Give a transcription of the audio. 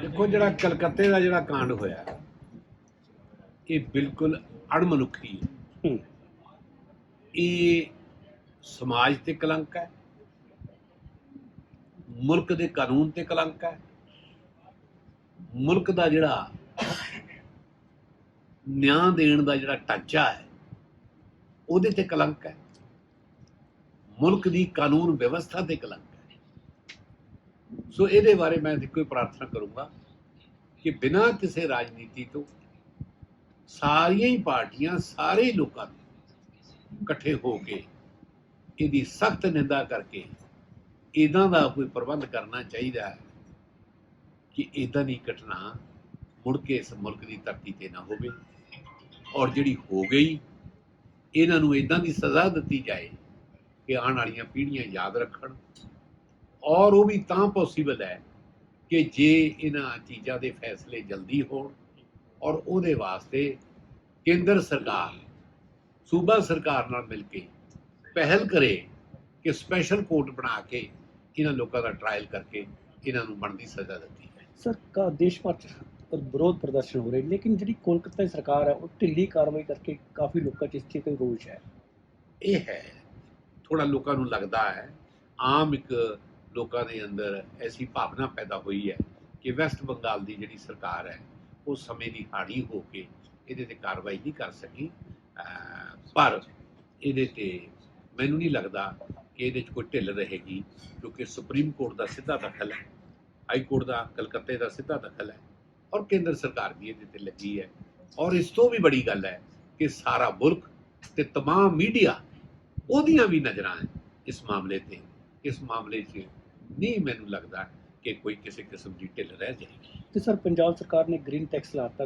ਦੇਖੋ ਜਿਹੜਾ ਕਲਕੱਤੇ ਦਾ ਜਿਹੜਾ ਕਾਂਡ ਹੋਇਆ ਇਹ ਬਿਲਕੁਲ ਅਣਮਨੁੱਖੀ ਹੈ। ਇਹ ਸਮਾਜ ਤੇ ਕਲੰਕ ਹੈ ਮੁਲਕ ਦੇ ਕਾਨੂੰਨ ਤੇ ਕਲੰਕ ਹੈ ਮੁਲਕ ਦਾ ਜਿਹੜਾ ਨਿਆਂ ਦੇਣ ਦਾ ਜਿਹੜਾ ਢਾਂਚਾ ਹੈ ਉਹਦੇ ਤੇ ਕਲੰਕ ਹੈ। ਮੁਲਕ ਦੀ ਕਾਨੂੰਨ ਵਿਵਸਥਾ ਤੇ ਕਲੰਕ ਹੈ। ਸੋ ਇਹਦੇ ਬਾਰੇ ਮੈਂ ਇੱਕੋ ਹੀ ਪ੍ਰਾਰਥਨਾ ਕਰੂੰਗਾ ਕਿ ਬਿਨਾਂ ਕਿਸੇ ਰਾਜਨੀਤੀ ਤੋਂ ਸਾਰੀਆਂ ਹੀ ਪਾਰਟੀਆਂ, ਸਾਰੇ ਲੋਕਾਂ ਨੇ ਇਕੱਠੇ ਹੋ ਕੇ ਇਹਦੀ ਸਖਤ ਨਿੰਦਾ ਕਰਕੇ ਇਦਾਂ ਦਾ ਕੋਈ ਪ੍ਰਬੰਧ ਕਰਨਾ ਚਾਹੀਦਾ ਹੈ ਕਿ ਇਦਾਂ ਦੀ ਘਟਨਾ ਮੁੜ ਕੇ ਇਸ ਮੁਲਕ ਦੀ ਧਰਤੀ ਤੇ ਨਾ ਹੋਵੇ ਔਰ ਜਿਹੜੀ ਹੋ ਗਈ, ਇਹਨਾਂ ਨੂੰ ਇਦਾਂ ਦੀ ਸਜ਼ਾ ਦਿੱਤੀ ਜਾਏ ਕਿ ਆਉਣ ਵਾਲੀਆਂ ਪੀੜ੍ਹੀਆਂ ਯਾਦ ਰੱਖਣ ਔਰ ਉਹ ਵੀ ਤਾਂ ਪੋਸੀਬਲ ਹੈ ਕਿ ਜੇ ਇਹਨਾਂ ਚੀਜ਼ਾਂ ਦੇ ਫੈਸਲੇ ਜਲਦੀ ਹੋਣ ਔਰ ਉਹਦੇ ਵਾਸਤੇ ਕੇਂਦਰ ਸਰਕਾਰ ਸੂਬਾ ਸਰਕਾਰ ਨਾਲ ਮਿਲ ਕੇ ਪਹਿਲ ਕਰੇ ਕਿ ਸਪੈਸ਼ਲ ਕੋਰਟ ਬਣਾ ਕੇ ਇਹਨਾਂ ਲੋਕਾਂ ਦਾ ਟ੍ਰਾਇਲ ਕਰਕੇ ਇਹਨਾਂ ਨੂੰ ਬਣਦੀ ਸਜ਼ਾ ਦਿੱਤੀ ਜਾਏ ਸਰ ਕਾ ਦੇਸ਼ ਭਰ 'ਚ ਵਿਰੋਧ ਪ੍ਰਦਰਸ਼ਨ ਹੋ ਰਹੇ ਲੇਕਿਨ ਜਿਹੜੀ ਕੋਲਕਾਤਾ ਦੀ ਸਰਕਾਰ ਹੈ ਉਹ ਢਿੱਲੀ ਕਾਰਵਾਈ ਕਰਕੇ ਕਾਫੀ ਲੋਕਾਂ 'ਚ ਇਸ ਚੀਜ਼ ਤੇ ਰੋਸ਼ ਹੈ। ਇਹ ਹੈ ਥੋੜਾ ਲੋਕਾਂ ਨੂੰ ਲੱਗਦਾ ਹੈ ਆਮ ਇੱਕ ਲੋਕਾਂ ਦੇ ਅੰਦਰ ਐਸੀ ਭਾਵਨਾ ਪੈਦਾ ਹੋਈ ਹੈ ਕਿ ਵੈਸਟ ਬੰਗਾਲ ਦੀ ਜਿਹੜੀ ਸਰਕਾਰ ਹੈ ਉਹ ਸਮੇਂ ਦੀ ਹਾੜੀ ਹੋ ਕੇ ਇਹਦੇ ਤੇ ਕਾਰਵਾਈ ਨਹੀਂ ਕਰ ਸਕੀ ਅਹ ਪਰ ਇਹਦੇ ਤੇ ਮੈਨੂੰ ਨਹੀਂ ਲੱਗਦਾ ਕਿ ਇਹਦੇ 'ਚ ਕੋਈ ਢਿੱਲ ਰਹੇਗੀ ਕਿਉਂਕਿ ਸੁਪਰੀਮ ਕੋਰਟ ਦਾ ਸਿੱਧਾ ਦਖਲ ਹੈ ਹਾਈ ਕੋਰਟ ਦਾ ਕਲਕੱਤੇ ਦਾ ਸਿੱਧਾ ਦਖਲ ਹੈ ਔਰ ਕੇਂਦਰ ਸਰਕਾਰ ਵੀ ਇਹਦੇ ਤੇ ਲੱਗੀ ਹੈ ਔਰ ਇਸ ਤੋਂ ਵੀ ਬੜੀ ਗੱਲ ਹੈ ਕਿ ਸਾਰਾ ਮੁਲਕ ਤੇ तमाम ਮੀਡੀਆ ਉਹਦੀਆਂ ਵੀ ਨਜ਼ਰਾਂ ਹੈ ਇਸ ਮਾਮਲੇ ਤੇ ਇਸ ਮਾਮਲੇ 'ਚ ਨਹੀਂ ਮੈਨੂੰ ਲੱਗਦਾ ਕਿ ਕੋਈ ਕਿਸੇ ਕਿਸਮ ਦੀ ਢਿੱਲ ਰਹਿ ਜਾਏਗੀ। ਤੇ ਸਰ, ਪੰਜਾਬ ਸਰਕਾਰ ਨੇ ਗ੍ਰੀਨ ਟੈਕਸ ਲਾਤਾ